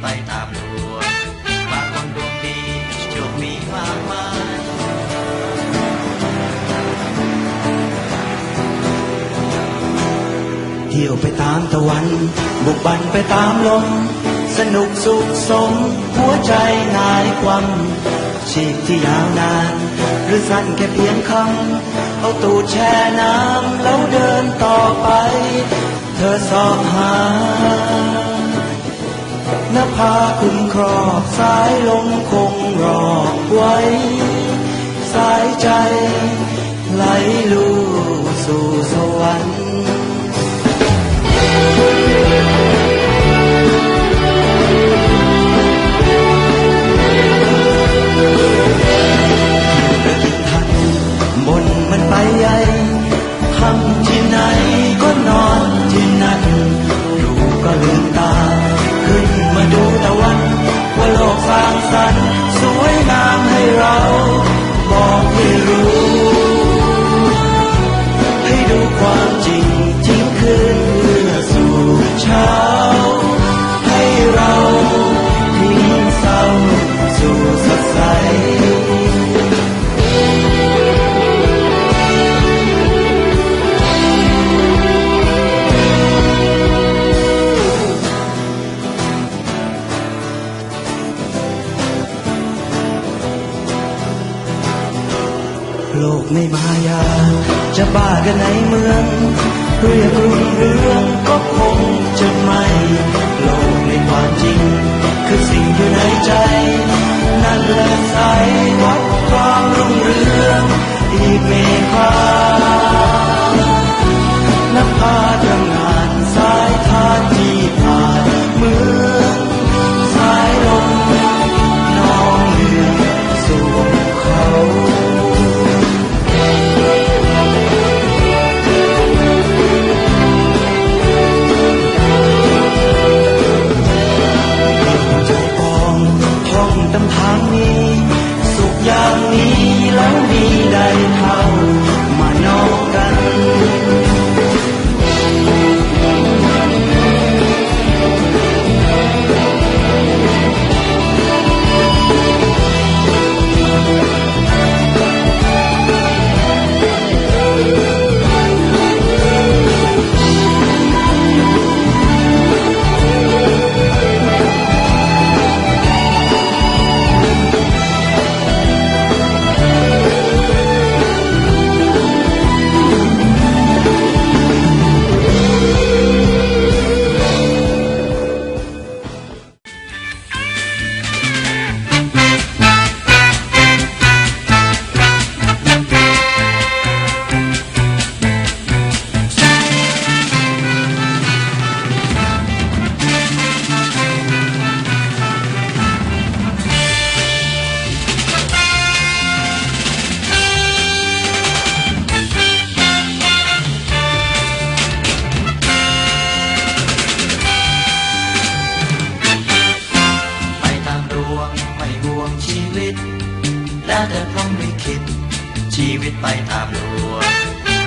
ไปตามดวงบางคนดวงดีโชคมีมากมายเที่ยวไปตามตะวัน บุกบันไปตามลม สนุกสุขสม หัวใจหายความชีพที่ยาวนาน หรือสั้นแค่เพียงคำเอาตูดแช่น้ำแล้วเดินต่อไป เธอสอบหา นภาคุ้มครอบสายลมคงรอบไว้ สายใจไหลลู จะบ้ากันในเมือง เรียกรุ่งเรืองก็คงจะไม่โลกในความจริง คือสิ่งอยู่ในใจ นั่นแหละสายวัดความรุ่งเรืองอีกเม แต่พรหมลิขิตชีวิตไปตามดวง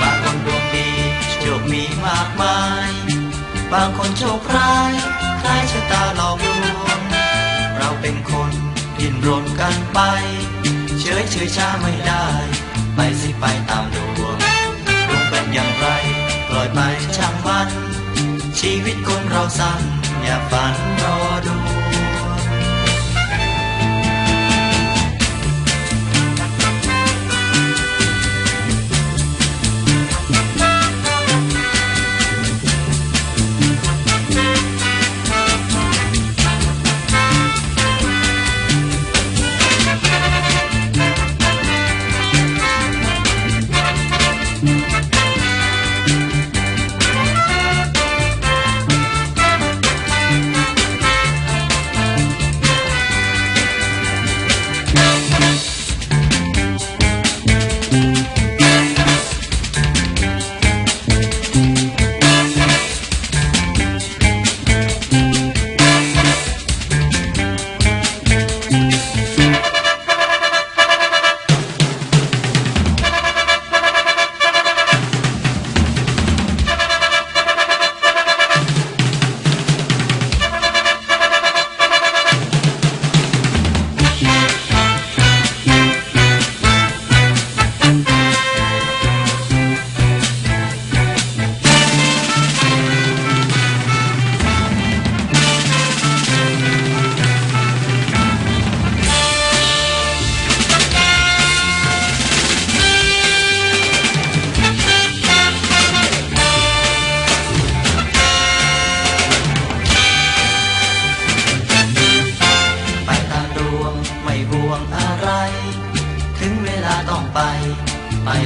บางคนดวงดีโชคมีมากมาย บางคนโชคร้ายคล้ายชะตาหลอกลวง เราเป็นคนดิ้นรนกันไป เฉยเฉยช้าไม่ได้ ไปสิไปตามดวงดวงเป็นอย่างไรปล่อยไปช่างมัน ชีวิตคนเราสั้นอย่าฝันรอดู「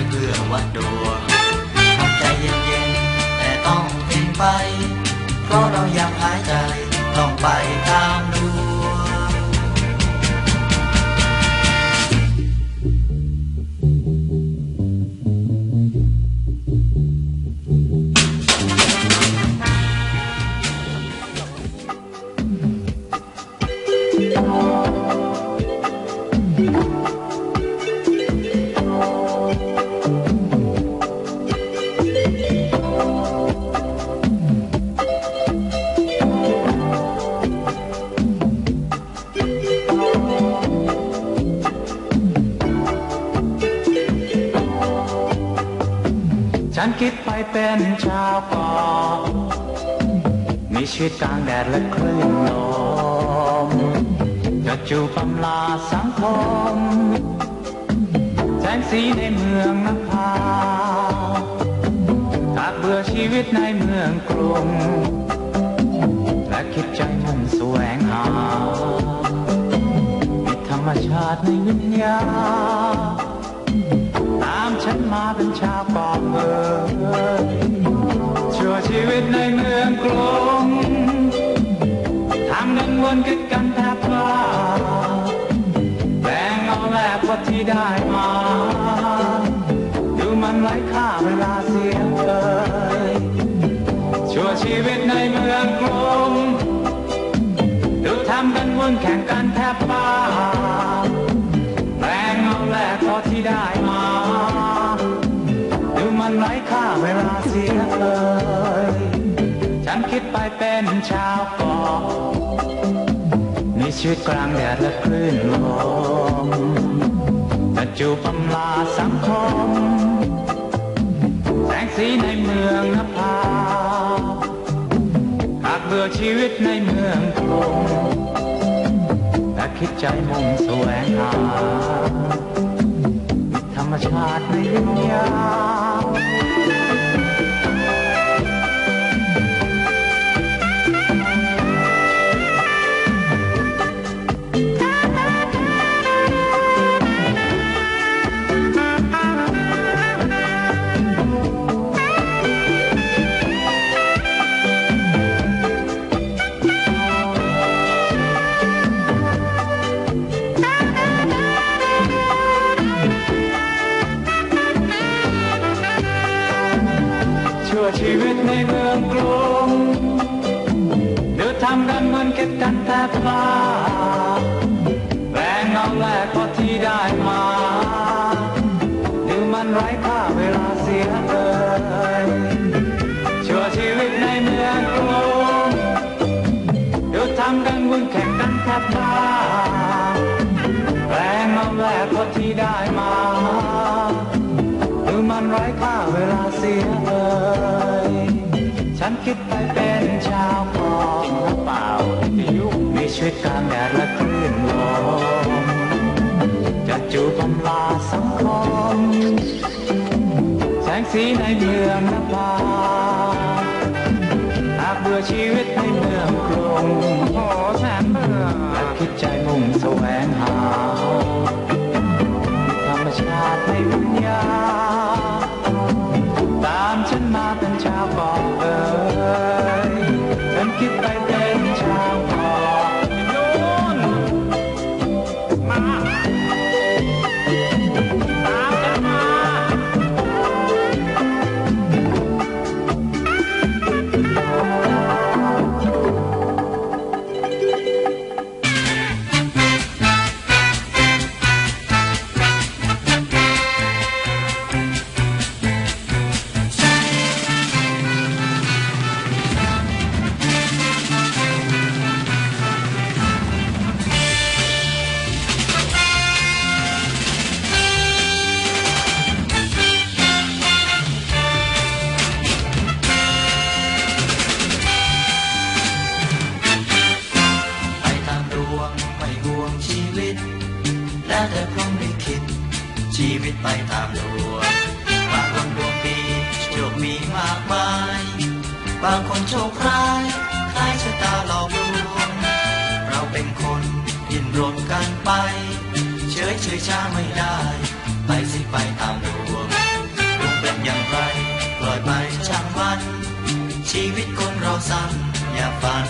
เพื่อวัดดวงทำใจเย็นๆแต่ต้องทิ้งไป เพราะเรายังหายใจต้องไปเข้า คิดไปเป็นชาวเกาะมีชีวิตกลางแดดและคลื่นลมจะจูบำลาสังคมแสงสีในเมืองนภาหากเบื่อชีวิตในเมืองกรุงและคิดใจมุ่งแสวงหามีธรรมชาติในวิญญาณ ฉันมาเป็นชาวเกาะเมืองชั่วชีวิตในเมืองกรุงทางเดินวนกิดกันแทบ เวลาเสียเลยฉันคิดไปเป็นชาวเกาะมีชีวิตกลางแดดและคลื่นลมจะจูบำลาสังคมแสงสีในเมืองนภาหากเบื่อชีวิตในเมืองกรุงและคิดใจมุ่งแสวงหาธรรมชาติในวิญญาณ กันแทบพลาดแรงเอาแลกพอที่ได้มาเดี๋ยวมันไร้ค่าเวลาเสียเลยชั่วชีวิตในเมืองกรุงเดี๋ยวทำกันวุ่นแข่งกันแทบพลาดแรงเอาแลกพอที่ได้มาหรือมันไร้ค่าเวลาเสียเลยฉันคิดไป สีในเมืองนภาหากเบื่อชีวิตในเมืองกรุงโอ้แสนเบื่อคิดใจมุ่งแสวง คนโชคร้ายคล้ายชะตาหลอกลวง เราเป็นคนยินรนกันไป เฉยเฉยช้าไม่ได้ ไปสิไปตามดวงดวงเป็นอย่างไรปล่อยไปช่างมัน ชีวิตคนเราสั้นอย่าฝัน